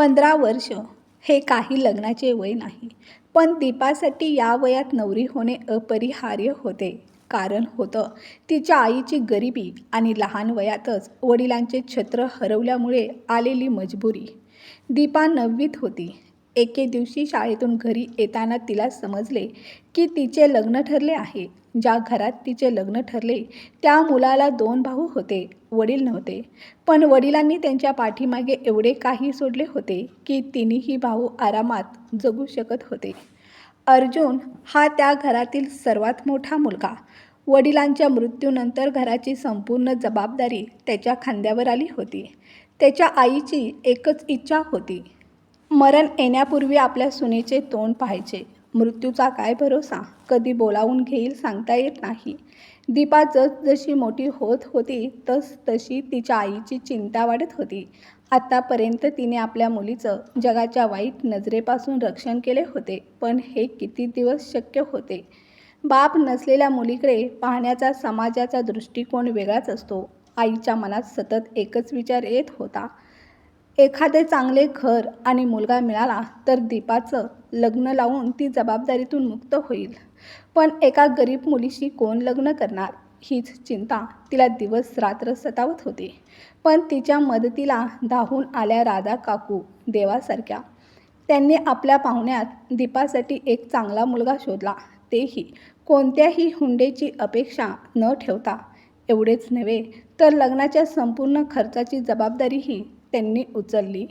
पंधरा वर्ष हे काही लग्नाचे वय नाही. पण दीपासाठी या वयात नवरी होणे अपरिहार्य होते. कारण होतं तिच्या आईची गरिबी आणि लहान वयातच वडिलांचे छत्र हरवल्यामुळे आलेली मजबुरी. दीपा नववीत होती. एके दिवशी शाळेतून घरी येताना तिला समजले की तिचे लग्न ठरले आहे. ज्या घरात तिचे लग्न ठरले त्या मुलाला दोन भाऊ होते. वडील नव्हते. पण वडिलांनी त्यांच्या पाठीमागे एवढे काही सोडले होते की तिन्ही भाऊ आरामात जगू शकत होते. अर्जुन हा त्या घरातील सर्वात मोठा मुलगा. वडिलांच्या मृत्यूनंतर घराची संपूर्ण जबाबदारी त्याच्या खांद्यावर आली होती. त्याच्या आईची एकच इच्छा होती. मरण येण्यापूर्वी आपल्या सुनेचे तोंड पाहायचे. मृत्यूचा काय भरोसा? कधी बोलावून घेईल सांगता येत नाही. दीपा जसजशी मोठी होत होती तस तशी तिच्या आईची चिंता वाढत होती. आत्तापर्यंत तिने आपल्या मुलीचं जगाच्या वाईट नजरेपासून रक्षण केले होते पण हे किती दिवस शक्य होते? बाप नसलेल्या मुलीकडे पाहण्याचा समाजाचा दृष्टिकोन वेगळाच असतो. आईच्या मनात सतत एकच विचार येत होता. एखादे चांगले घर आणि मुलगा मिळाला तर दीपाचं लग्न लावून ती जबाबदारीतून मुक्त होईल. पण एका गरीब मुलीशी कोण लग्न करणार? हीच चिंता तिला दिवस रात्र सतावत होती. पण तिच्या मदतीला धावून आल्या राधा काकू देवासारख्या. त्यांनी आपल्या पाहुण्यात दीपासाठी एक चांगला मुलगा शोधला. तेही कोणत्याही हुंडेची अपेक्षा न ठेवता. एवढेच नव्हे तर लग्नाच्या संपूर्ण खर्चाची जबाबदारीही त्यांनी उचलली.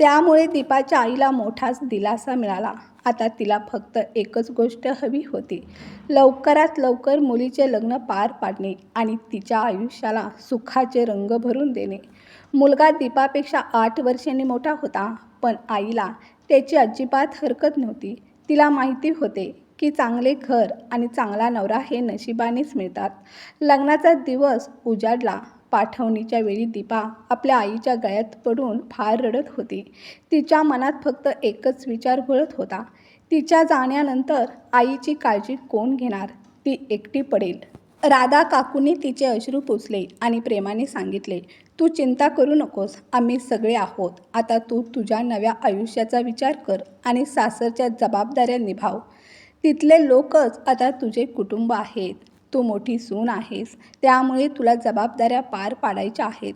त्यामुळे दीपाच्या आईला मोठाच दिलासा मिळाला. आता तिला फक्त एकच गोष्ट हवी होती. लवकरात लवकर मुलीचे लग्न पार पाडणे आणि तिच्या आयुष्याला सुखाचे रंग भरून देणे. मुलगा दीपापेक्षा आठ वर्षांनी मोठा होता पण आईला त्याची अजिबात हरकत नव्हती. तिला माहिती होते की चांगले घर आणि चांगला नवरा हे नशिबानेच मिळतात. लग्नाचा दिवस उजाडला पाठवणीच्या वेळी दीपा आपल्या आईच्या गळ्यात पडून फार रडत होती. तिच्या मनात फक्त एकच विचार घोळत होता. तिच्या जाण्यानंतर आईची काळजी कोण घेणार? ती एकटी पडेल. राधा काकूने तिचे अश्रू पुसले आणि प्रेमाने सांगितले तू चिंता करू नकोस. आम्ही सगळे आहोत. आता तू तुझ्या नव्या आयुष्याचा विचार कर आणि सासरच्या जबाबदाऱ्या निभाव. तिथले लोकच आता तुझे कुटुंब आहेत. तू मोठी सून आहेस. त्यामुळे तुला जबाबदाऱ्या पार पाडायच्या आहेत.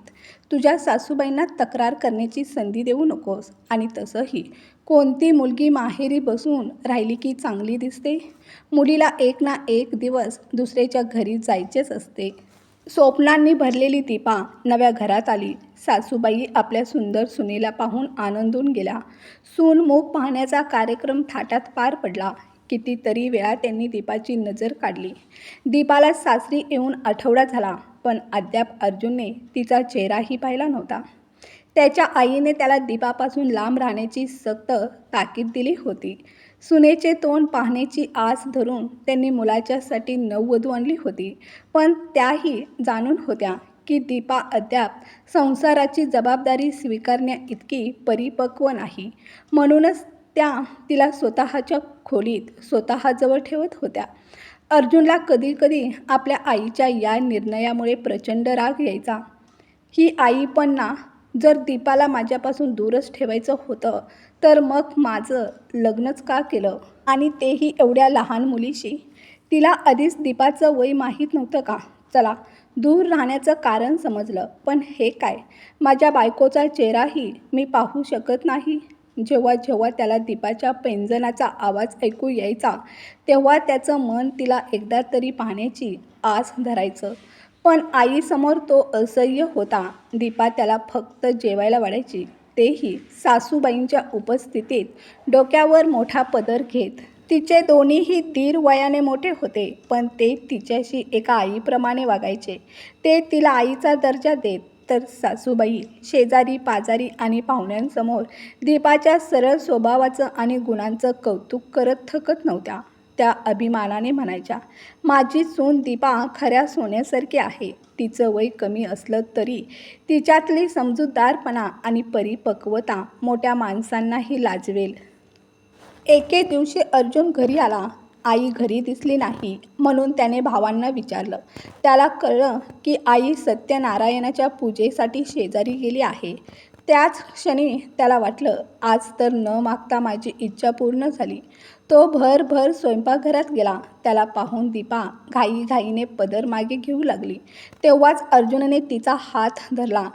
तुझ्या सासूबाईंना तक्रार करण्याची संधी देऊ नकोस. आणि तसंही. कोणती मुलगी माहेरी बसून राहिली की चांगली दिसते? मुलीला एक ना एक दिवस दुसऱ्याच्या घरी जायचेच असते. स्वप्नांनी भरलेली दीपा नव्या घरात आली. सासूबाई आपल्या सुंदर सुनेला पाहून आनंदून गेल्या. सून मूग पाहण्याचा कार्यक्रम थाटात पार पडला. कितीतरी वेळा त्यांनी दीपाची नजर काढली. दीपाला सासरी येऊन आठवडा झाला पण अद्याप अर्जुनने तिचा चेहराही पाहिला नव्हता. त्याच्या आईने त्याला दीपापासून लांब राहण्याची सक्त ताकीद दिली होती. सुनेचे तोंड पाहण्याची आस धरून त्यांनी मुलाच्यासाठी नववधू आणली होती पण त्याही जाणून होत्या की दीपा अद्याप संसाराची जबाबदारी स्वीकारण्या इतकी परिपक्व नाही. म्हणूनच त्या तिला स्वतःच्या खोलीत स्वतःजवळ ठेवत होत्या. अर्जुनला कधीकधी आपल्या आईच्या या निर्णयामुळे प्रचंड राग यायचा. ही आई पण ना जर दीपाला माझ्यापासून दूरच ठेवायचं होतं तर मग माझं लग्नच का केलं? आणि तेही एवढ्या लहान मुलीशी? तिला आधीच दीपाचं वय माहीत नव्हतं का? चला दूर राहण्याचं कारण समजलं. पण हे काय? माझ्या बायकोचा चेहराही मी पाहू शकत नाही. जेव्हा जेव्हा त्याला दीपाच्या पेंजनाचा आवाज ऐकू यायचा तेव्हा त्याचं मन तिला एकदा तरी पाहण्याची आस धरायचं. पण आईसमोर तो असह्य होता. दीपा त्याला फक्त जेवायला वाढायची. तेही सासूबाईंच्या उपस्थितीत डोक्यावर मोठा पदर घेत. तिचे दोन्हीही दीर वयाने मोठे होते पण ते तिच्याशी एका आईप्रमाणे वागायचे. ते तिला आईचा दर्जा देत तर सासूबाई शेजारी पाजारी आणि पाहुण्यांसमोर दीपाच्या सरळ स्वभावाचं आणि गुणांचं कौतुक करत थकत नव्हत्या. त्या अभिमानाने म्हणायच्या माझी सून दीपा खऱ्या सोन्यासारखी आहे. तिचं वय कमी असलं तरी तिच्यातली समजूतदारपणा आणि परिपक्वता मोठ्या माणसांनाही लाजवेल. एके दिवशी अर्जुन घरी आला. आई घरी दिसली नाही म्हणून त्याने भावांना विचारलं. त्याला कळलं की आई सत्यनारायणाच्या पूजेसाठी शेजारी गेली आहे. त्याच क्षणी त्याला वाटलं आज तर न मागता माझी इच्छा पूर्ण झाली. तो भरभर स्वयंपाकघरात गेला. त्याला पाहून दीपा घाईघाईने पदर मागे घेऊ लागली. तेव्हाच अर्जुनने तिचा हात धरला.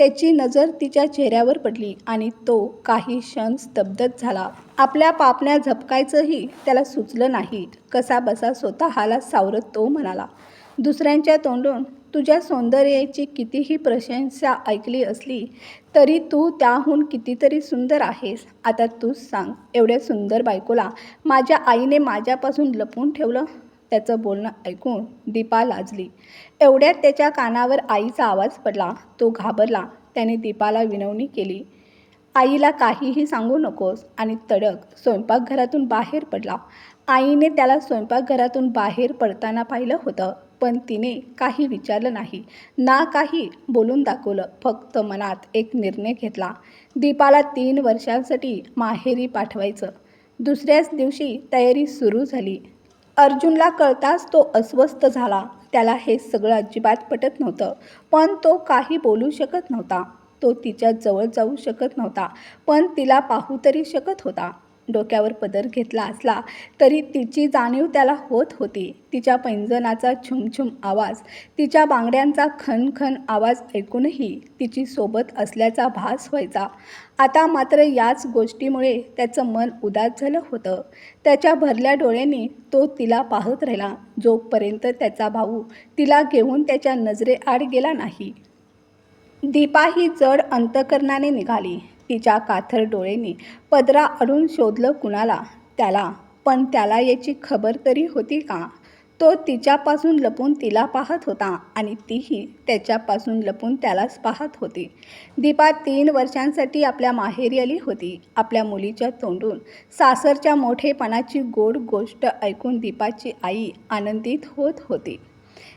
त्याची नजर तिच्या चेहऱ्यावर पडली आणि तो काही क्षण स्तब्धच झाला. आपल्या पापण्या झपकायचंही त्याला सुचलं नाही. कसा बसा स्वतःला सावरत तो म्हणाला दुसऱ्यांच्या तोंडून तुझ्या सौंदर्याची कितीही प्रशंसा ऐकली असली तरी तू त्याहून कितीतरी सुंदर आहेस. आता तूच सांग एवढ्या सुंदर बायकोला माझ्या आईने माझ्यापासून लपवून ठेवलं? त्याचं बोलणं ऐकून दीपा लाजली. एवढ्यात त्याच्या कानावर आईचा आवाज पडला. तो घाबरला. त्याने दीपाला विनवणी केली. आईला काहीही सांगू नकोस आणि तडक स्वयंपाकघरातून बाहेर पडला. आईने त्याला स्वयंपाकघरातून बाहेर पडताना पाहिलं होतं पण तिने काही विचारलं नाही. ना काही बोलून दाखवलं. फक्त मनात एक निर्णय घेतला. दीपाला तीन वर्षांसाठी माहेरी पाठवायचं. दुसऱ्याच दिवशी तयारी सुरू झाली. अर्जुनला कळताच तो अस्वस्थ झाला. त्याला हे सगळं अजिबात पटत नव्हतं पण तो काही बोलू शकत नव्हता. तो तिच्या जवळ जाऊ शकत नव्हता पण तिला पाहू तरी शकत होता. डोक्यावर पदर घेतला असला तरी तिची जाणीव त्याला होत होती. तिच्या पैंजणाचा छुमछुम आवाज तिच्या बांगड्यांचा खनखन आवाज ऐकूनही तिची सोबत असल्याचा भास व्हायचा. आता मात्र याच गोष्टीमुळे त्याचं मन उदास झालं होतं. त्याच्या भरल्या डोळ्यांनी तो तिला पाहत राहिला. जोपर्यंत त्याचा भाऊ तिला घेऊन त्याच्या नजरेआड गेला नाही दीपा ही जड अंतकरणाने निघाली. तिच्या काथर डोळेने पदरा अडून शोधलं कुणाला? त्याला. पण त्याला याची खबर तरी होती का? तो तिच्यापासून लपून तिला पाहत होता आणि तीही त्याच्यापासून लपून त्यालाच पाहत होती. दीपा तीन वर्षांसाठी आपल्या माहेरी आली होती. आपल्या मुलीच्या तोंडून सासरच्या मोठेपणाची गोड गोष्ट ऐकून दीपाची आई आनंदित होत होती.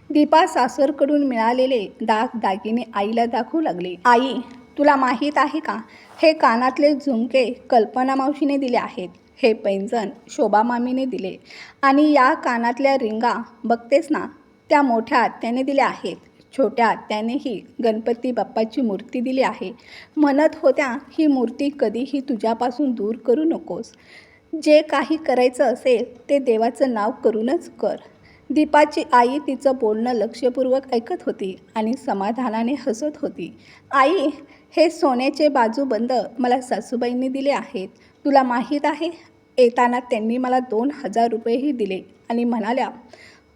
दीपा सासरकडून मिळालेले दाग दागिने आईला दाखवू लागले. आई तुला माहीत आहे का? हे कानातले झुमके कल्पना मावशीने दिले आहेत. हे पैंजण शोभा मामीने दिले. आणि या कानातल्या रिंगा बघतेस ना त्या मोठ्या आत्याने दिल्या आहेत. छोट्या आत्यानेही गणपती बाप्पाची मूर्ती दिली आहे. म्हणत होत्या ही मूर्ती कधीही तुझ्यापासून दूर करू नकोस. जे काही करायचं असेल ते देवाचं नाव करूनच कर. दीपाची आई तिचं बोलणं लक्षपूर्वक ऐकत होती आणि समाधानाने हसत होती. आई हे सोन्याचे बाजूबंद मला सासूबाईंनी दिले आहेत. तुला माहीत आहे येताना त्यांनी मला दोन हजार रुपयेही दिले आणि म्हणाल्या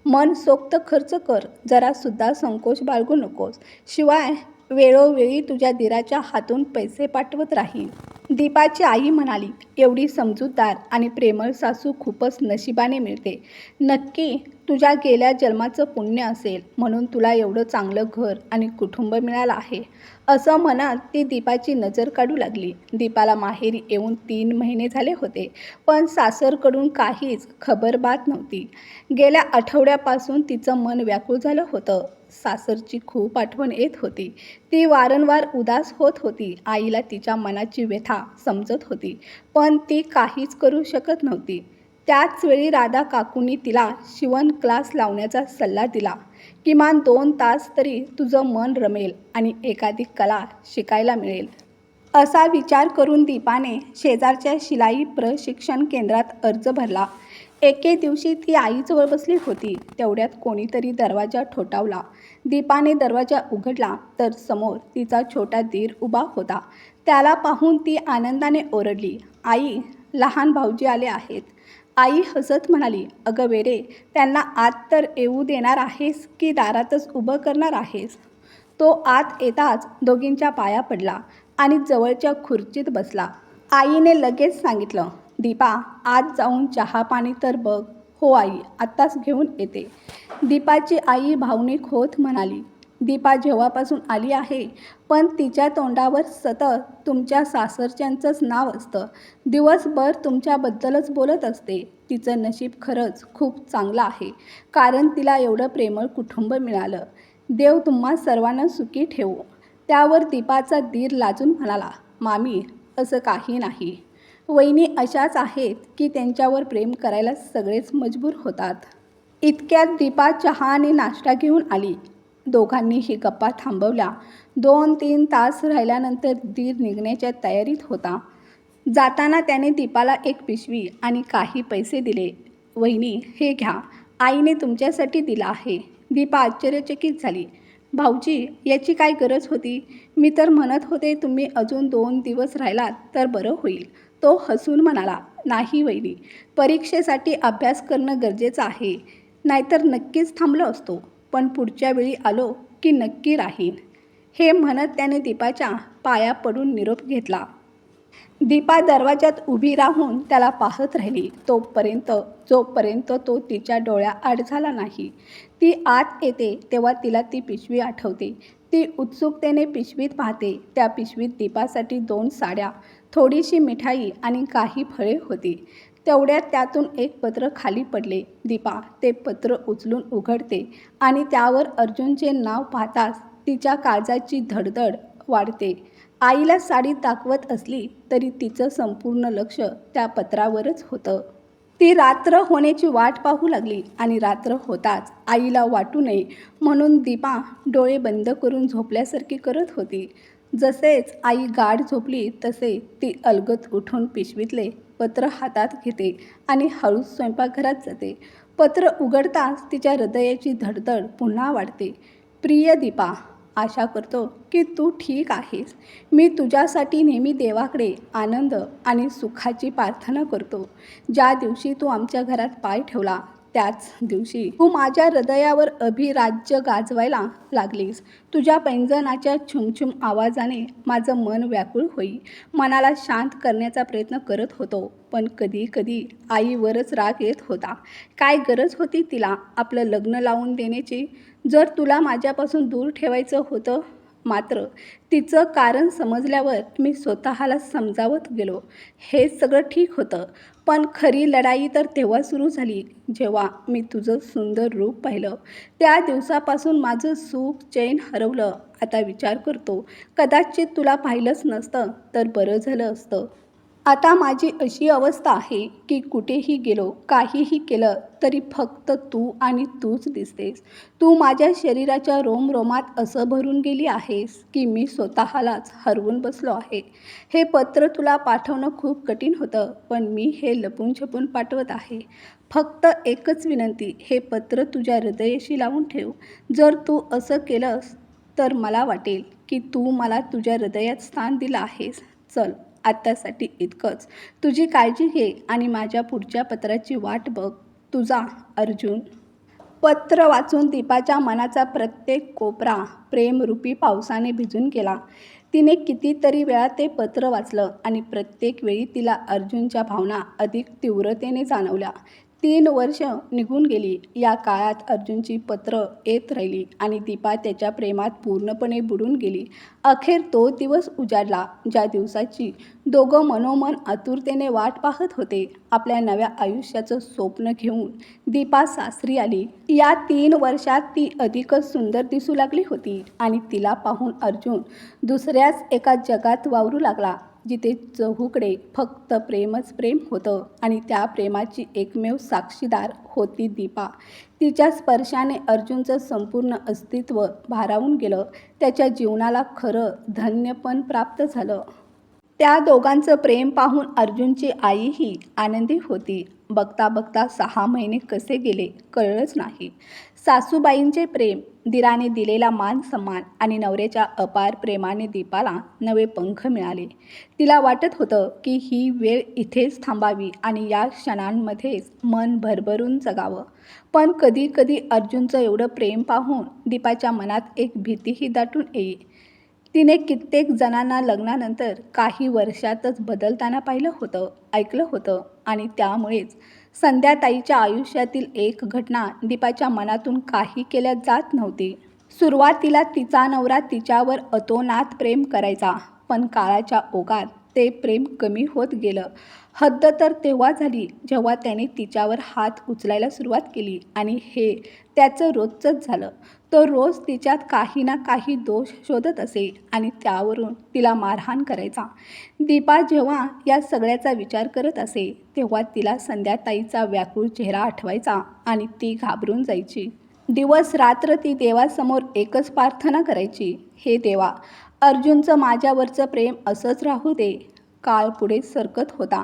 मन सोक्त खर्च कर जरासुद्धा संकोच बाळगू नकोस. शिवाय वेळोवेळी तुझ्या दिराच्या हातून पैसे पाठवत राहील दीपाची आई म्हणाली एवढी समजूतदार आणि प्रेमळ सासू खूपच नशिबाने मिळते. नक्की तुझ्या गेल्या जन्माचं पुण्य असेल म्हणून तुला एवढं चांगलं घर आणि कुटुंब मिळालं आहे. असं म्हणत ती दीपाची नजर काढू लागली. दीपाला माहेरी येऊन तीन महिने झाले होते पण सासरकडून काहीच खबरबात नव्हती. गेल्या आठवड्यापासून तिचं मन व्याकुळ झालं होतं. सासरची खूप आठवण येत होती. ती वारंवार उदास होत होती. आईला तिच्या मनाची व्यथा समजत होती पण ती काहीच करू शकत नव्हती. त्याचवेळी राधा काकूंनी तिला शिवण क्लास लावण्याचा सल्ला दिला. किमान दोन तास तरी तुझं मन रमेल आणि एखादी कला शिकायला मिळेल. असा विचार करून दीपाने शेजारच्या शिलाई प्रशिक्षण केंद्रात अर्ज भरला. एके दिवशी ती आईजवळ बसली होती. तेवढ्यात कोणीतरी दरवाजा ठोठावला. दीपाने दरवाजा उघडला तर समोर तिचा छोटा दीर उभा होता. त्याला पाहून ती आनंदाने ओरडली. आई लहान भाऊजी आले आहेत. आई हसत म्हणाली अगं वेरे त्यांना आत तर येऊ देणार आहेस की दारातच उभं करणार आहेस? तो आत येताच दोघींच्या पाया पडला आणि जवळच्या खुर्चीत बसला. आईने लगेच सांगितलं दीपा आत जाऊन चहा पाणी तर बघ. हो आई आत्ताच घेऊन येते. दीपाची आई भावनिक होत म्हणाली दीपा जेव्हापासून आली आहे पण तिच्या तोंडावर सतत तुमच्या सासरच्यांचंच नाव असतं. दिवसभर तुमच्याबद्दलच बोलत असते. तिचं नशीब खरंच खूप चांगलं आहे. कारण तिला एवढं प्रेमळ कुटुंब मिळालं. देव तुम्हा सर्वांना सुखी ठेवो. त्यावर दीपाचा दीर लाजून म्हणाला मामी असं काही नाही. वहिनी अशाच आहेत की त्यांच्यावर प्रेम करायला सगळेच मजबूर होतात. इतक्यात दीपा चहा आणि नाश्ता घेऊन आली. दोघांनीही गप्पा थांबवल्या. दोन तीन तास राहिल्यानंतर दीर निघण्याच्या तयारीत होता. जाताना त्याने दीपाला एक पिशवी आणि काही पैसे दिले. वहिनी हे घ्या. आईने तुमच्यासाठी दिला आहे. दीपा आश्चर्यचकित झाली. भाऊजी याची काय गरज होती? मी तर म्हणत होते तुम्ही अजून दोन दिवस राहिलात तर बरं होईल. तो हसून म्हणाला नाही वहिनी परीक्षेसाठी अभ्यास करणं गरजेचं आहे. नाहीतर नक्कीच थांबलो असतो. पण पुढच्या वेळी आलो की नक्की राहीन. हे म्हणत त्याने दीपाच्या पाया पडून निरोप घेतला. दीपा दरवाजात उभी राहून त्याला पाहत राहिली. तोपर्यंत जोपर्यंत तो तिच्या डोळ्याआड झाला नाही ती आत येते तेव्हा तिला ती पिशवी आठवते. ती उत्सुकतेने पिशवीत पाहते. त्या पिशवीत दीपासाठी दोन साड्या थोडीशी मिठाई आणि काही फळे होती. तेवढ्यात त्यातून एक पत्र खाली पडले. दीपा ते पत्र उचलून उघडते आणि त्यावर अर्जुनचे नाव पाहताच तिच्या काळजाची धडधड वाढते. आईला साडी दाखवत असली तरी तिचं संपूर्ण लक्ष त्या पत्रावरच होतं. ती रात्र होण्याची वाट पाहू लागली आणि रात्र होताच आईला वाटू नये म्हणून दीपा डोळे बंद करून झोपल्यासारखी करत होती. जसेच आई गाढ झोपली तसे ती अलगत उठून पिशवीतले पत्र हातात घेते आणि हळूच स्वयंपाकघरात जाते. पत्र उघडताच तिच्या हृदयाची धडधड पुन्हा वाढते. प्रिय दीपा आशा करतो की तू ठीक आहेस. मी तुझ्यासाठी नेहमी देवाकडे आनंद आणि सुखाची प्रार्थना करतो. ज्या दिवशी तू आमच्या घरात पाय ठेवला त्याच दिवशी तू माझ्या हृदयावर अभिराज्य गाजवायला लागलीस. तुझ्या पैंजनाच्या छुमछुम आवाजाने माझं मन व्याकुळ होई. मनाला शांत करण्याचा प्रयत्न करत होतो पण कधी कधी आईवरच राग येत होता. काय गरज होती तिला आपलं लग्न लावून देण्याची? जर तुला माझ्यापासून दूर ठेवायचं होतं मात्र तिचं कारण समजल्यावर मी स्वतःला समजावत गेलो. हे सगळं ठीक होतं पण खरी लढाई तर तेव्हा सुरू झाली जेव्हा मी तुझं सुंदर रूप पाहिलं. त्या दिवसापासून माझं सुख चैन हरवलं. आता विचार करतो कदाचित तुला पाहिलंच नसतं तर बरं झालं असतं. आता माझी अशी अवस्था आहे की कुठेही गेलो काहीही केलं तरी फक्त तू आणि तूच दिसतेस. तू माझ्या शरीराच्या रोमरोमात असं भरून गेली आहेस की मी स्वतःलाच हरवून बसलो आहे. हे पत्र तुला पाठवणं खूप कठीण होतं पण मी हे लपून छपून पाठवत आहे. फक्त एकच विनंती हे पत्र तुझ्या हृदयाशी लावून ठेव. जर तू असं केलंस तर मला वाटेल की तू मला तुझ्या हृदयात स्थान दिलं आहेस. चल. आत्तासाठी इतकंच. तुझी काळजी घे आणि माझ्या पुढच्या पत्राची वाट बघ. तुझा अर्जुन. पत्र वाचून दीपाच्या मनाचा प्रत्येक कोपरा प्रेमरूपी पावसाने भिजून गेला. तिने कितीतरी वेळा ते पत्र वाचलं आणि प्रत्येक वेळी तिला अर्जुनच्या भावना अधिक तीव्रतेने जाणवल्या. तीन वर्ष निघून गेली. या काळात अर्जुनची पत्र येत राहिली आणि दीपा त्याच्या प्रेमात पूर्णपणे बुडून गेली. अखेर तो दिवस उजाडला. ज्या दिवसाची दोघं मनोमन आतुरतेने वाट पाहत होते आपल्या नव्या आयुष्याचं स्वप्न घेऊन दीपा सासरी आली. या तीन वर्षात ती अधिकच सुंदर दिसू लागली होती आणि तिला पाहून अर्जुन दुसऱ्याच एका जगात वावरू लागला. जिथे चहूकडे फक्त प्रेमच प्रेम होतं आणि त्या प्रेमाची एकमेव साक्षीदार होती दीपा. तिच्या स्पर्शाने अर्जुनचं संपूर्ण अस्तित्व भारावून गेलं. त्याच्या जीवनाला खरं धन्यपण प्राप्त झालं. त्या दोघांचं प्रेम पाहून अर्जुनची आईही आनंदी होती. बघता बघता सहा महिने कसे गेले कळलंच नाही. सासूबाईंचे प्रेम दिराने दिलेला मान सन्मान आणि नवऱ्याच्या अपार प्रेमाने दीपाला नवे पंख मिळाले. तिला वाटत होतं की ही वेळ इथेच थांबावी आणि या क्षणांमध्येच मन भरभरून जगावं. पण कधी कधी अर्जुनचं एवढं प्रेम पाहून दीपाच्या मनात एक भीतीही दाटून येई. तिने कित्येक जणांना लग्नानंतर काही वर्षातच बदलताना पाहिलं होतं ऐकलं होतं आणि त्यामुळेच संध्याताईच्या आयुष्यातील एक घटना दीपाच्या मनातून काही केल्या जात नव्हती. सुरुवातीला तिचा नवरा तिच्यावर अतोनात प्रेम करायचा पण काळाच्या ओघात ते प्रेम कमी होत गेलं. हद्द तर तेव्हा झाली जेव्हा त्याने तिच्यावर हात उचलायला सुरुवात केली आणि हे त्याचं रोजचंच झालं. तो रोज तिच्यात काही ना काही दोष शोधत असे आणि त्यावरून तिला मारहाण करायचा. दीपा जेव्हा या सगळ्याचा विचार करत असे तेव्हा तिला संध्याताईचा व्याकुळ चेहरा आठवायचा आणि ती घाबरून जायची. दिवस रात्र ती देवासमोर एकच प्रार्थना करायची हे देवा अर्जुनचं माझ्यावरचं प्रेम असंच राहू दे. काळ पुढे सरकत होता.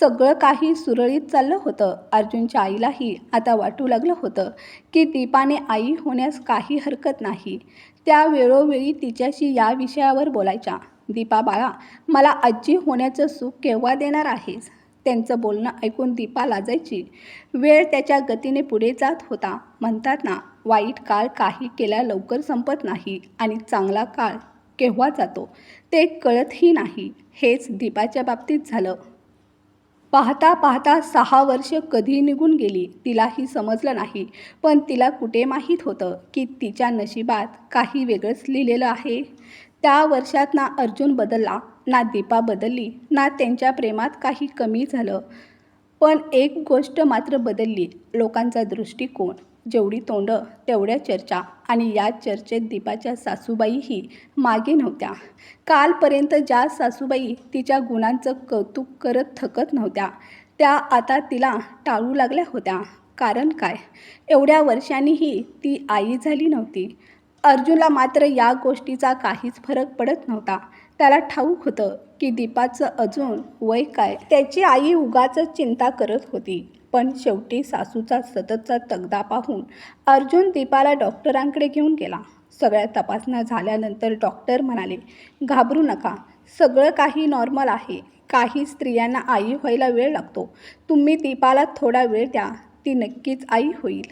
सगळं काही सुरळीत चाललं होतं. अर्जुनच्या आईलाही आता वाटू लागलं होतं की दीपाने आई होण्यास काही हरकत नाही. त्या वेळोवेळी तिच्याशी या विषयावर बोलायच्या. दीपा बाळा मला आजी होण्याचं सुख केव्हा देणार आहेस? त्यांचं बोलणं ऐकून दीपा लाजायची. वेळ त्याच्या गतीने पुढे जात होता. म्हणतात ना वाईट काळ काही केल्या लवकर संपत नाही आणि चांगला काळ केव्हा जातो? ते कळतही नाही. हेच दीपाच्या बाबतीत झालं. पाहता पाहता सहा वर्ष कधी निघून गेली तिलाही समजलं नाही. पण तिला कुठे माहीत होतं की तिच्या नशिबात काही वेगळंच लिहिलेलं आहे? त्या वर्षात ना अर्जुन बदलला ना दीपा बदलली ना त्यांच्या प्रेमात काही कमी झालं. पण एक गोष्ट मात्र बदलली लोकांचा दृष्टिकोन. जेवढी तोंडं तेवढ्या चर्चा आणि या चर्चेत दीपाच्या सासूबाईही मागे नव्हत्या. कालपर्यंत ज्या सासूबाई तिच्या गुणांचं कौतुक करत थकत नव्हत्या त्या आता तिला टाळू लागल्या होत्या. कारण काय? एवढ्या वर्षांनीही ती आई झाली नव्हती. अर्जुनला मात्र या गोष्टीचा काहीच फरक पडत नव्हता. त्याला ठाऊक होतं की दीपाचं अजून वय काय? त्याची आई उगाच चिंता करत होती. पण शेवटी सासूचा सततचा तगदा पाहून अर्जुन दीपाला डॉक्टरांकडे घेऊन गेला. सगळ्या तपासण्या झाल्यानंतर डॉक्टर म्हणाले घाबरू नका. सगळं काही नॉर्मल आहे. काही स्त्रियांना आई व्हायला वेळ लागतो. तुम्ही दीपाला थोडा वेळ द्या. ती नक्कीच आई होईल.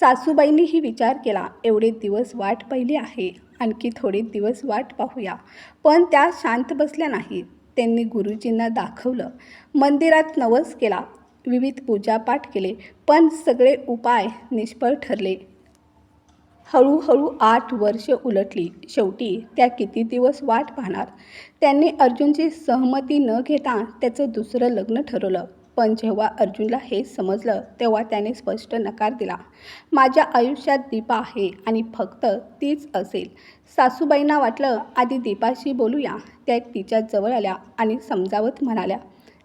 सासूबाईंनीही विचार केला. एवढे दिवस वाट पाहिली आहे. आणखी थोडे दिवस वाट पाहूया. पण त्या शांत बसल्या नाहीत. त्यांनी गुरुजींना दाखवलं. मंदिरात नवस केला. विविध पूजापाठ केले पण सगळे उपाय निष्फळ ठरले. हळूहळू आठ वर्ष उलटली. शेवटी त्या किती दिवस वाट पाहणार? त्यांनी अर्जुनची सहमती न घेता त्याचं दुसरं लग्न ठरवलं. पण जेव्हा अर्जुनला हे समजलं तेव्हा त्याने स्पष्ट नकार दिला. माझ्या आयुष्यात दीपा आहे आणि फक्त तीच असेल. सासूबाईंना वाटलं आधी दीपाशी बोलूया. त्या तिच्या जवळ आल्या आणि समजावत म्हणाल्या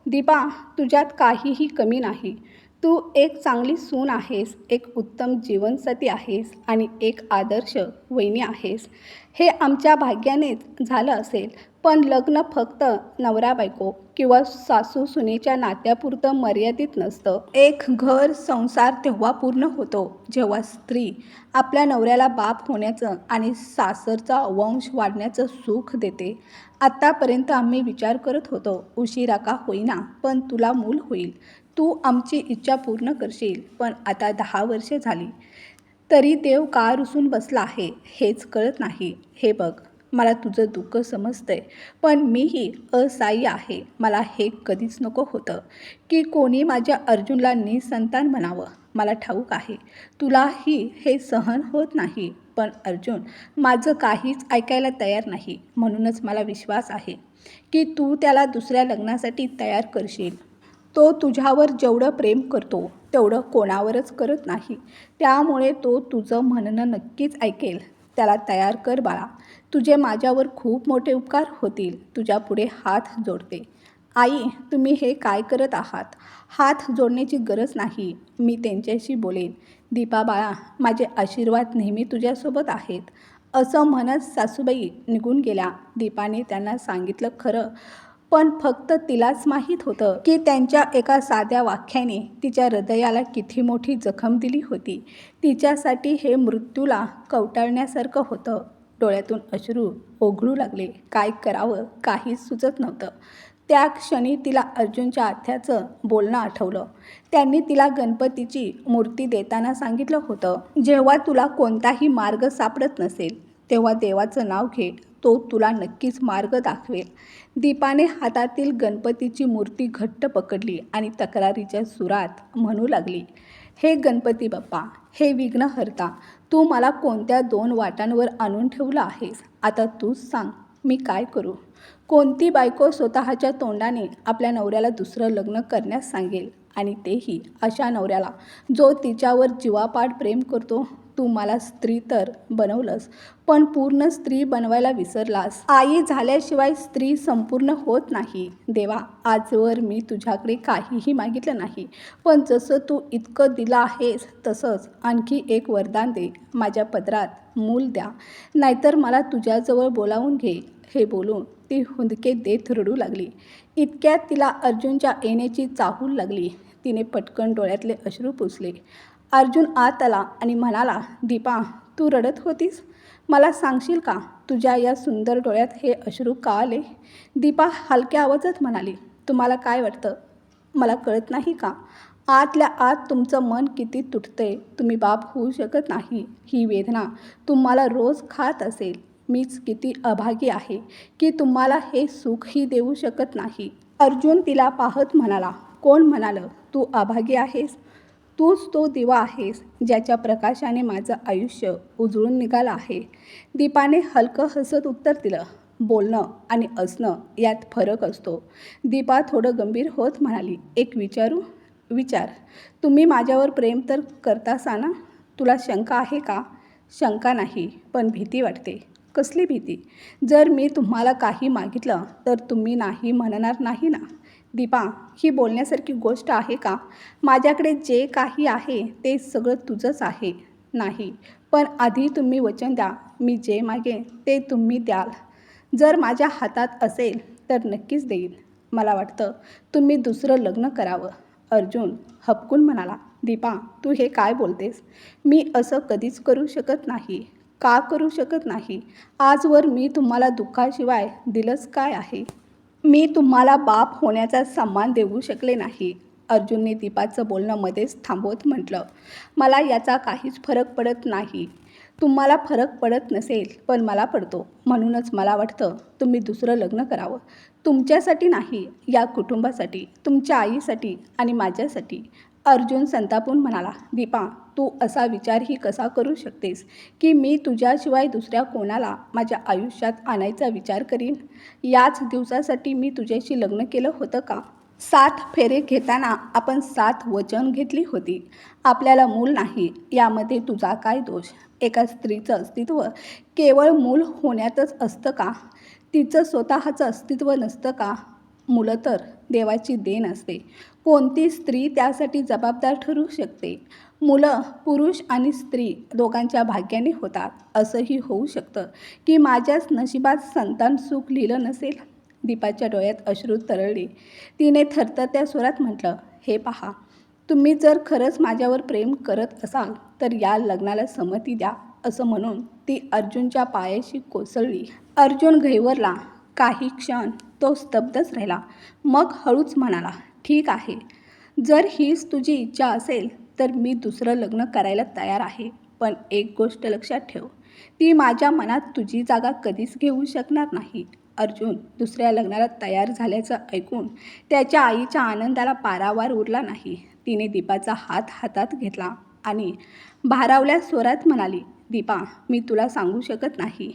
दीपा तुझ्यात काहीही कमी नाही. तू एक चांगली सून आहेस एक उत्तम जीवनसती आहेस आणि एक आदर्श वहिनी आहेस. हे आमच्या भाग्यानेच झालं असेल. पण लग्न फक्त नवरा बायको किंवा सासू सुनेच्या नात्यापुरतं मर्यादित नसतं. एक घर संसार तेव्हा पूर्ण होतो जेव्हा स्त्री आपल्या नवऱ्याला बाप होण्याचं आणि सासरचा वंश वाढण्याचं सुख देते. आत्तापर्यंत आम्ही विचार करत होतो उशिरा का होईना पण तुला मूल होईल. तू आमची इच्छा पूर्ण करशील पण आता दहा वर्षे झाली. तरी देव का रुसून बसला आहे हेच कळत नाही. हे बघ मला तुझं दुःख समजतं आहे पण मीही असहाय्य आहे. मला हे कधीच नको होतं की कोणी माझ्या अर्जुनला निसंतान म्हणावं. मला ठाऊक आहे तुलाही हे सहन होत नाही पण अर्जुन माझं काहीच ऐकायला तयार नाही. म्हणूनच मला विश्वास आहे की तू त्याला दुसऱ्या लग्नासाठी तयार करशील. तो तुझ्यावर जेवढं प्रेम करतो तेवढं कोणावरच करत नाही. त्यामुळे तो तुझं म्हणणं नक्कीच ऐकेल. त्याला तयार कर बाळा. तुझे माझ्यावर खूप मोठे उपकार होतील. तुझ्या पुढे हात जोडते. आई तुम्ही हे काय करत आहात? हात जोडण्याची गरज नाही. मी त्यांच्याशी बोलेन. दीपा बाळा माझे आशीर्वाद नेहमी तुझ्यासोबत आहेत. असं म्हणत सासूबाई निघून गेल्या. दीपाने त्यांना सांगितलं खरं पण फक्त तिलाच माहीत होतं की त्यांच्या एका साध्या वाक्याने तिच्या हृदयाला किती मोठी जखम दिली होती. तिच्यासाठी हे मृत्यूला कवटाळण्यासारखं होतं. डोळ्यातून अश्रू ओघळू लागले. काय करावं? काहीच सुचत नव्हतं. त्या क्षणी तिला अर्जुनच्या आथ्याचं बोलणं आठवलं. त्यांनी तिला गणपतीची मूर्ती देताना सांगितलं होतं जेव्हा तुला कोणताही मार्ग सापडत नसेल तेव्हा देवाचं नाव घे. तो तुला नक्कीच मार्ग दाखवेल. दीपाने हातातील गणपतीची मूर्ती घट्ट पकडली आणि तक्रारीच्या सुरात म्हणू लागली हे गणपती बाप्पा हे विघ्नहर्ता तू मला कोणत्या दोन वाटांवर आणून ठेवलं आहेस? आता तूच सांग मी काय करू? कोणती बायको स्वतःच्या तोंडाने आपल्या नवऱ्याला दुसरं लग्न करण्यास सांगेल? आणि तेही अशा नवऱ्याला जो तिच्यावर जीवापाड प्रेम करतो? तू मला स्त्री तर बनवलंस पण पूर्ण स्त्री बनवायला विसरलास. आई झाल्याशिवाय स्त्री संपूर्ण होत नाही. देवा आजवर मी तुझ्याकडे काहीही मागितलं नाही पण जसं तू इतकं दिलं आहेस तसंच आणखी एक वरदान दे. माझ्या पदरात मूल द्या. नाहीतर मला तुझ्याजवळ बोलावून घे. हे बोलून ती हुंदके देत रडू लागली. इतक्यात तिला अर्जुनच्या येण्याची चाहूल लागली. तिने पटकन डोळ्यातले अश्रू पुसले. अर्जुन आत आला आणि म्हणाला दीपा तू रडत होतीस? मला सांगशील का तुझ्या या सुंदर डोळ्यात हे अश्रू का आले? दीपा हलक्या आवाजात म्हणाली तुम्हाला काय वाटतं? मला कळत नाही का? आतल्या आत तुमचं मन किती तुटतंय? तुम्ही बाप होऊ शकत नाही. ही वेदना तुम्हाला रोज खात असेल. मीच किती अभागी आहे की तुम्हाला हे सुखही देऊ शकत नाही. अर्जुन तिला पाहत म्हणाला कोण म्हणालं? तू अभागी आहेस? तूच तो दिवा आहेस ज्याच्या प्रकाशाने माझं आयुष्य उजळून निघालं आहे. दीपाने हलकं हसत उत्तर दिलं बोलणं आणि असणं यात फरक असतो. दीपा थोडं गंभीर होत म्हणाली एक विचारू? विचार. तुम्ही माझ्यावर प्रेम तर करतासा ना? तुला शंका आहे का? शंका नाही पण भीती वाटते. कसली भीती? जर मी तुम्हाला काही मागितलं तर तुम्ही नाही म्हणणार नाही ना? दीपा ही बोलण्यासारखी गोष्ट आहे का? माझ्याकडे जे काही आहे ते सगळं तुझंच आहे. नाही पण आधी तुम्ही वचन द्या. मी जे मागेन ते तुम्ही द्याल. जर माझ्या हातात असेल तर नक्कीच देईन मला वाटतं तुम्ही दुसरं लग्न करावं. अर्जुन हपकून म्हणाला दीपा तू हे काय बोलतेस? मी असं कधीच करू शकत नाही. का करू शकत नाही? आजवर मी तुम्हाला दुःखाशिवाय दिलंच काय आहे? मी तुम्हाला बाप होण्याचा सन्मान देऊ शकले नाही. अर्जुनने दीपाचं बोलणं मध्येच थांबवत म्हटलं. मला याचा काहीच फरक पडत नाही. तुम्हाला फरक पडत नसेल पण मला पडतो. म्हणूनच मला वाटतं तुम्ही दुसरं लग्न करावं. तुमच्यासाठी नाही या कुटुंबासाठी तुमच्या आईसाठी आणि माझ्यासाठी. अर्जुन संतापून म्हणाला दीपा तू असा विचारही कसा करू शकतेस की मी तुझ्याशिवाय दुसऱ्या कोणाला माझ्या आयुष्यात आणायचा विचार करीन? याच दिवसासाठी मी तुझ्याशी लग्न केलं होतं का सात फेरे घेताना आपण सात वचन घेतली होती. आपल्याला मूल नाही यामध्ये तुझा काय दोष? एका स्त्रीचं अस्तित्व केवळ मूल होण्यातच असतं का? तिचं स्वतःचं अस्तित्व नसतं का? मुलं तर देवाची देण असते. कोणती स्त्री त्यासाठी जबाबदार ठरू शकते? मुलं पुरुष आणि स्त्री दोघांच्या भाग्याने होतात. असंही होऊ शकतं की माझ्याच नशिबात संतान सुख लिहिलं नसेल? दीपाच्या डोळ्यात अश्रू तरळले. तिने थरथरत्या स्वरात म्हटलं हे पहा तुम्ही जर खरंच माझ्यावर प्रेम करत असाल तर या लग्नाला संमती द्या असं म्हणून ती अर्जुनच्या पायाशी कोसळली. अर्जुन घैवरला काही क्षण तो स्तब्धच राहिला. मग हळूच म्हणाला ठीक आहे. जर हीच तुझी इच्छा असेल तर मी दुसरं लग्न करायला तयार आहे. पण एक गोष्ट लक्षात ठेव ती माझ्या मनात तुझी जागा कधीच घेऊ शकणार नाही. अर्जुन दुसऱ्या लग्नाला तयार झाल्याचं ऐकून त्याच्या आईच्या आनंदाला पारावार उरला नाही. तिने दीपाचा हात हातात घेतला आणि भारावल्या स्वरात म्हणाली दीपा मी तुला सांगू शकत नाही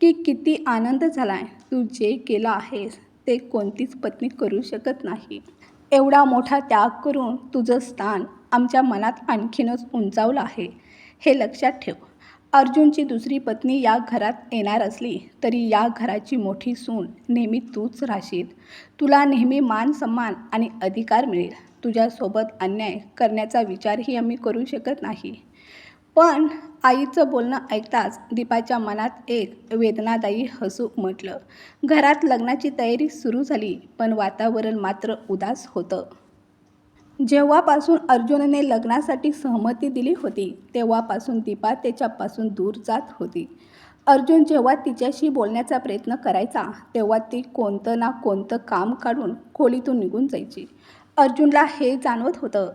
की किती आनंद झाला आहे तू जे केलं आहेस ते कोणतीच पत्नी करू शकत नाही. एवढा मोठा त्याग करून तुझं स्थान आमच्या मनात आणखीनच उंचावलं आहे. हे लक्षात ठेव. अर्जुनची दुसरी पत्नी या घरात येणार असली तरी या घराची मोठी सून नेहमी तूच राहशील. तुला नेहमी मान सन्मान आणि अधिकार मिळेल. तुझ्यासोबत अन्याय करण्याचा विचारही आम्ही करू शकत नाही. पण आईचं बोलणं ऐकताच दीपाच्या मनात एक वेदनादायी हसू उमटलं घरात लग्नाची तयारी सुरू झाली पण वातावरण मात्र उदास होतं. जेव्हापासून अर्जुनने लग्नासाठी सहमती दिली होती तेव्हापासून दीपा त्याच्यापासून दूर जात होती. अर्जुन जेव्हा तिच्याशी बोलण्याचा प्रयत्न करायचा तेव्हा ती कोणतं ना कोणतं काम काढून खोलीतून निघून जायची. अर्जुनला हे जाणवत होतं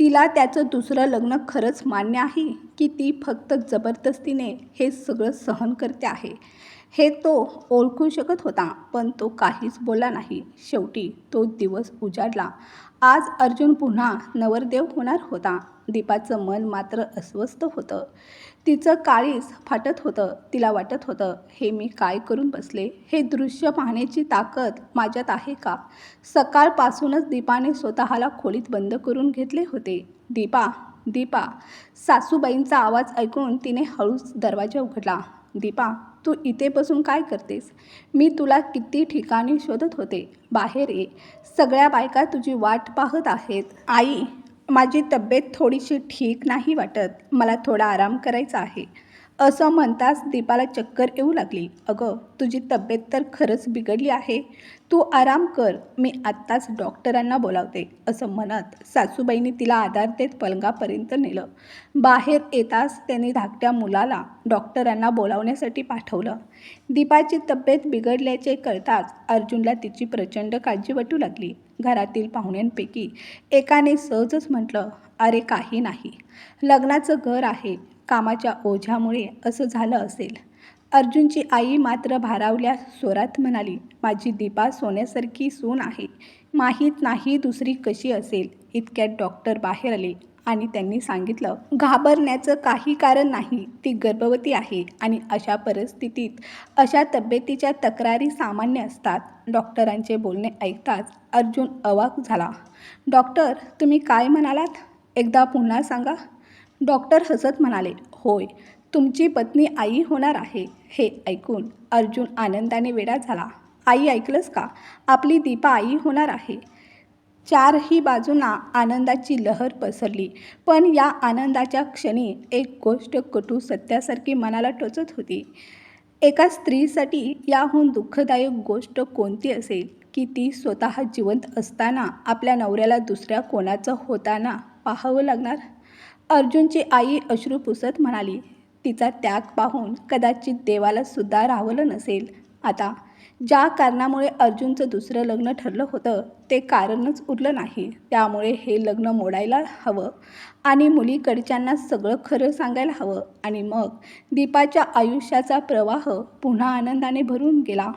तिला त्याचं दुसरं लग्न खरंच मान्य आहे की ती फक्त जबरदस्तीने हे सगळं सहन करते आहे? हे तो ओळखू शकत होता पण तो काहीच बोलला नाही. शेवटी तो दिवस उजाडला. आज अर्जुन पुन्हा नवरदेव होणार होता. दीपाचं मन मात्र अस्वस्थ होतं. तिचं काळीच फाटत होतं तिला वाटत होतं हे मी काय करून बसले? हे दृश्य पाहण्याची ताकद माझ्यात आहे का? सकाळपासूनच दीपाने स्वतःला खोलीत बंद करून घेतले होते. दीपा दीपा सासूबाईंचा आवाज ऐकून तिने हळूच दरवाजा उघडला. दीपा तू इथे बसून काय करतेस? मी तुला किती ठिकाणी शोधत होते. बाहेर ये. सगळ्या बायका तुझी वाट पाहत आहेत. आई माझी तब्येत थोडीशी ठीक नाही वाटत. मला थोडा आराम करायचा आहे. असं म्हणताच दीपाला चक्कर येऊ लागली. अगं तुझी तब्येत तर खरंच बिघडली आहे. तू आराम कर मी आत्ताच डॉक्टरांना बोलावते असं म्हणत सासूबाईंनी तिला आधार देत पलंगापर्यंत नेलं. बाहेर येताच त्यांनी धाकट्या मुलाला डॉक्टरांना बोलावण्यासाठी पाठवलं. दीपाची तब्येत बिघडल्याचे कळताच अर्जुनला तिची प्रचंड काळजी वाटू लागली. घरातील पाहुण्यांपैकी एकाने सहजच म्हटलं अरे काही नाही. लग्नाचं घर आहे. कामाच्या ओझ्यामुळे असं झालं असेल. अर्जुनची आई मात्र भारावल्या स्वरात म्हणाली माझी दीपा सोन्यासारखी सून आहे. माहीत नाही दुसरी कशी असेल. इतक्यात डॉक्टर बाहेर आले आणि त्यांनी सांगितलं घाबरण्याचं काही कारण नाही. ती गर्भवती आहे आणि अशा परिस्थितीत अशा तब्येतीच्या तक्रारी सामान्य असतात. डॉक्टरांचे बोलणे ऐकताच अर्जुन अवाक झाला. डॉक्टर तुम्ही काय म्हणालात? एकदा पुन्हा सांगा. डॉक्टर हसत म्हणाले होय तुमची पत्नी आई होणार आहे हे ऐकून अर्जुन आनंदाने वेडा झाला. आई ऐकलंस का? आपली दीपा आई होणार आहे चारही बाजूंना आनंदाची लहर पसरली. पण या आनंदाच्या क्षणी एक गोष्ट कटू सत्यासारखी मनाला टोचत होती. एका स्त्रीसाठी याहून दुःखदायक गोष्ट कोणती असेल की ती स्वतः जिवंत असताना आपल्या नवऱ्याला दुसऱ्या कोणाचं होताना पाहावं लागणार? अर्जुनची आई अश्रू पुसत म्हणाली तिचा त्याग पाहून कदाचित देवाला सुद्धा राहवलं नसेल. आता ज्या कारणामुळे अर्जुनचं दुसरं लग्न ठरलं होतं ते कारणच उरलं नाही. त्यामुळे हे लग्न मोडायला हवं आणि मुलीकडच्यांना सगळं खरं सांगायला हवं. आणि मग दीपाच्या आयुष्याचा प्रवाह पुन्हा आनंदाने भरून गेला.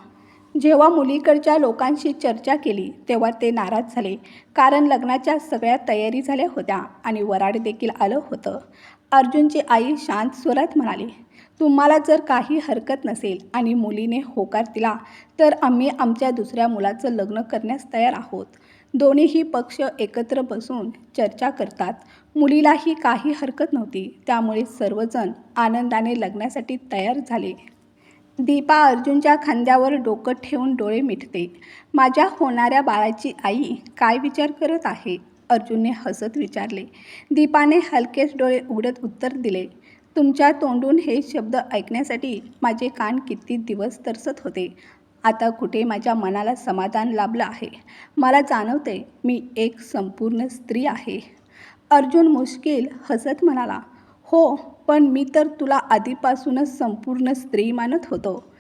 जेव्हा मुलीकडच्या लोकांशी चर्चा केली तेव्हा ते नाराज झाले. कारण लग्नाच्या सगळ्या तयारी झाल्या होत्या आणि वराड देखील आलं होतं. अर्जुनची आई शांत स्वरात म्हणाली तुम्हाला जर काही हरकत नसेल आणि मुलीने होकार दिला तर आम्ही आमच्या दुसऱ्या मुलाचं लग्न करण्यास तयार आहोत. दोन्हीही पक्ष एकत्र बसून चर्चा करतात. मुलीलाही काही हरकत नव्हती. त्यामुळे सर्वजण आनंदाने लग्नासाठी तयार झाले. दीपा अर्जुनच्या खांद्यावर डोकं ठेवून डोळे मिटते. माझ्या होणाऱ्या बाळाची आई काय विचार करत आहे? अर्जुनने हसत विचारले. दीपाने हलकेच डोळे उघडत उत्तर दिले. तुमच्या तोंडून हे शब्द ऐकण्यासाठी माझे कान किती दिवस तरसत होते. आता कुठे माझ्या मनाला समाधान लाभलं आहे? मला जाणवते मी एक संपूर्ण स्त्री आहे. अर्जुन मुश्किल हसत म्हणाला. हो पण मी तर तुला आधीपासूनच संपूर्ण स्त्री मानत होतो.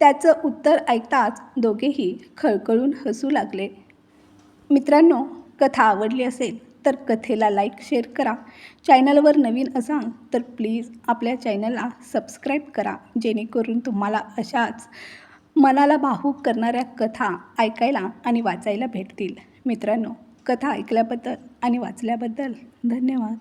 त्याचं उत्तर ऐकताच दोघेही खळखळून हसू लागले. मित्रांनो कथा आवडली असेल तर कथेला लाईक शेअर करा. चॅनलवर नवीन असाल तर प्लीज आपल्या चॅनलला सबस्क्राईब करा. जेणेकरून तुम्हाला अशाच मनाला भावूक करणाऱ्या कथा ऐकायला आणि वाचायला भेटतील. मित्रांनो कथा ऐकल्याबद्दल आणि वाचल्याबद्दल धन्यवाद.